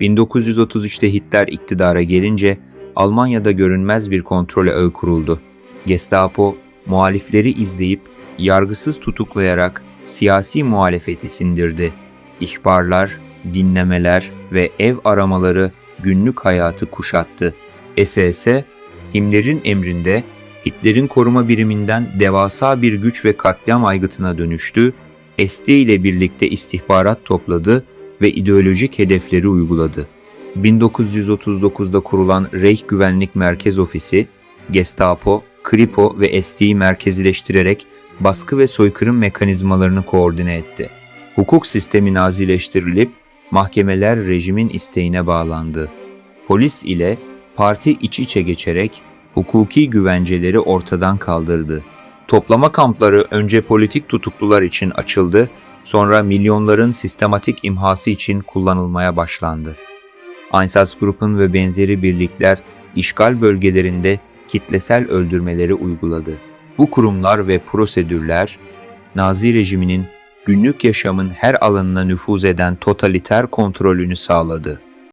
1933'te Hitler iktidara gelince Almanya'da görünmez bir kontrol ağı kuruldu. Gestapo, muhalifleri izleyip yargısız tutuklayarak siyasi muhalefeti sindirdi. İhbarlar, dinlemeler ve ev aramaları günlük hayatı kuşattı. SS, Himmler'in emrinde Hitler'in koruma biriminden devasa bir güç ve katliam aygıtına dönüştü, SD ile birlikte istihbarat topladı ve ideolojik hedefleri uyguladı. 1939'da kurulan Reich Güvenlik Merkez Ofisi, Gestapo, Kripo ve SD'yi merkezileştirerek baskı ve soykırım mekanizmalarını koordine etti. Hukuk sistemi nazileştirilip mahkemeler rejimin isteğine bağlandı. Polis ile parti iç içe geçerek hukuki güvenceleri ortadan kaldırdı. Toplama kampları önce politik tutuklular için açıldı, sonra milyonların sistematik imhası için kullanılmaya başlandı. Einsatzgruppen ve benzeri birlikler işgal bölgelerinde kitlesel öldürmeleri uyguladı. Bu kurumlar ve prosedürler Nazi rejiminin günlük yaşamın her alanına nüfuz eden totaliter kontrolünü sağladı.